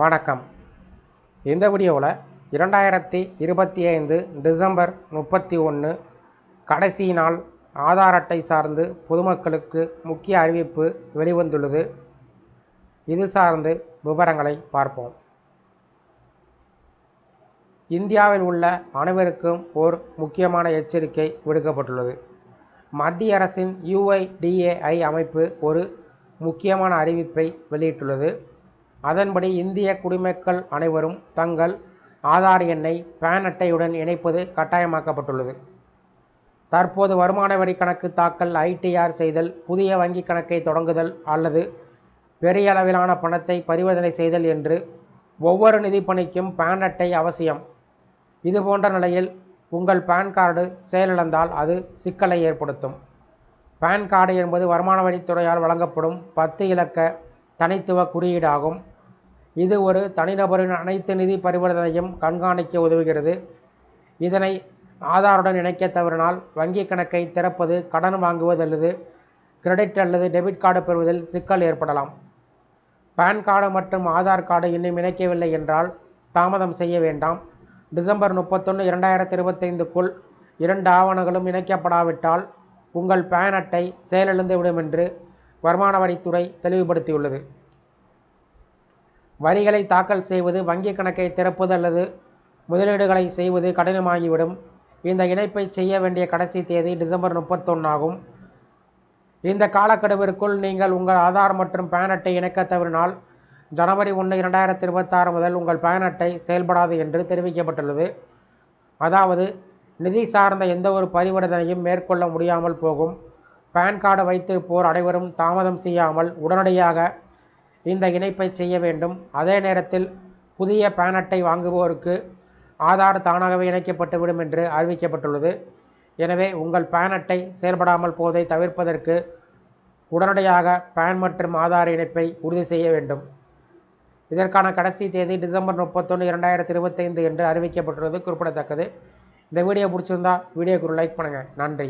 வணக்கம். இந்த வீடியோவில் இரண்டாயிரத்தி இருபத்தி ஐந்து டிசம்பர் முப்பத்தி ஒன்று கடைசி நாள் ஆதார் அட்டை சார்ந்து பொதுமக்களுக்கு முக்கிய அறிவிப்பு வெளிவந்துள்ளது. இது சார்ந்து விவரங்களை பார்ப்போம். இந்தியாவில் உள்ள அனைவருக்கும் ஓர் முக்கியமான எச்சரிக்கை விடுக்கப்பட்டுள்ளது. மத்திய அரசின் யுஐடிஏஐ அமைப்பு ஒரு முக்கியமான அறிவிப்பை வெளியிட்டுள்ளது. அதன்படி இந்திய குடிமக்கள் அனைவரும் தங்கள் ஆதார் எண்ணை பேன் அட்டையுடன் இணைப்பது கட்டாயமாக்கப்பட்டுள்ளது. தற்போது வருமான வரி கணக்கு தாக்கல் ஐடிஆர் செய்தல் புதிய வங்கி கணக்கை தொடங்குதல் அல்லது பெரிய அளவிலான பணத்தை பரிவர்த்தனை செய்தல் என்று ஒவ்வொரு நிதிப்பணிக்கும் பேன் அட்டை அவசியம். இதுபோன்ற நிலையில் உங்கள் பேன் கார்டு செயலிழந்தால் அது சிக்கலை ஏற்படுத்தும். பேன் கார்டு என்பது வருமான வரித்துறையால் வழங்கப்படும் பத்து இலக்க தனித்துவ குறியீடாகும். இது ஒரு தனிநபரின் அனைத்து நிதி பரிவர்த்தனையும் கண்காணிக்க உதவுகிறது. இதனை ஆதாருடன் இணைக்க தவறினால் வங்கிக் கணக்கை திறப்பது கடன் வாங்குவது அல்லது கிரெடிட் அல்லது டெபிட் கார்டு பெறுவதில் சிக்கல் ஏற்படலாம். பேன் கார்டு மற்றும் ஆதார் கார்டு இன்னும் இணைக்கவில்லை என்றால் தாமதம் செய்ய வேண்டாம். டிசம்பர் முப்பத்தொன்று இரண்டாயிரத்தி இருபத்தைந்துக்குள் இரண்டு ஆவணங்களும் இணைக்கப்படாவிட்டால் உங்கள் பேன் அட்டை செயலிழந்து விடும் என்று வருமான வரித்துறை தெளிவுபடுத்தியுள்ளது. வரிகளை தாக்கல் செய்வது வங்கிக் கணக்கை திறப்பது அல்லது முதலீடுகளை செய்வது கடினமாகிவிடும். இந்த இணைப்பை செய்ய வேண்டிய கடைசி தேதி டிசம்பர் முப்பத்தொன்னாகும். இந்த காலக்கெடுவிற்குள் நீங்கள் உங்கள் ஆதார் மற்றும் பேன் அட்டை இணைக்க தவறினால் ஜனவரி ஒன்று இரண்டாயிரத்தி இருபத்தாறு முதல் உங்கள் பேன் அட்டை செயல்படாது என்று தெரிவிக்கப்பட்டுள்ளது. அதாவது நிதி சார்ந்த எந்த ஒரு பரிவர்த்தனையும் மேற்கொள்ள முடியாமல் போகும். பேன் கார்டு வைத்திருப்போர் அனைவரும் தாமதம் செய்யாமல் உடனடியாக இந்த இணைப்பை செய்ய வேண்டும். அதே நேரத்தில் புதிய பேன் அட்டை வாங்குவோருக்கு ஆதார் தானாகவே இணைக்கப்பட்டுவிடும் என்று அறிவிக்கப்பட்டுள்ளது. எனவே உங்கள் பேன் அட்டை செயல்படாமல் போவதை தவிர்ப்பதற்கு உடனடியாக பேன் மற்றும் ஆதார் இணைப்பை உறுதி செய்ய வேண்டும். இதற்கான கடைசி தேதி டிசம்பர் முப்பத்தொன்று இரண்டாயிரத்தி இருபத்தைந்து என்று அறிவிக்கப்பட்டுள்ளது. குறிப்பிடத்தக்கது. இந்த வீடியோ பிடிச்சிருந்தா வீடியோக்கு ஒரு லைக் பண்ணுங்கள் நன்றி.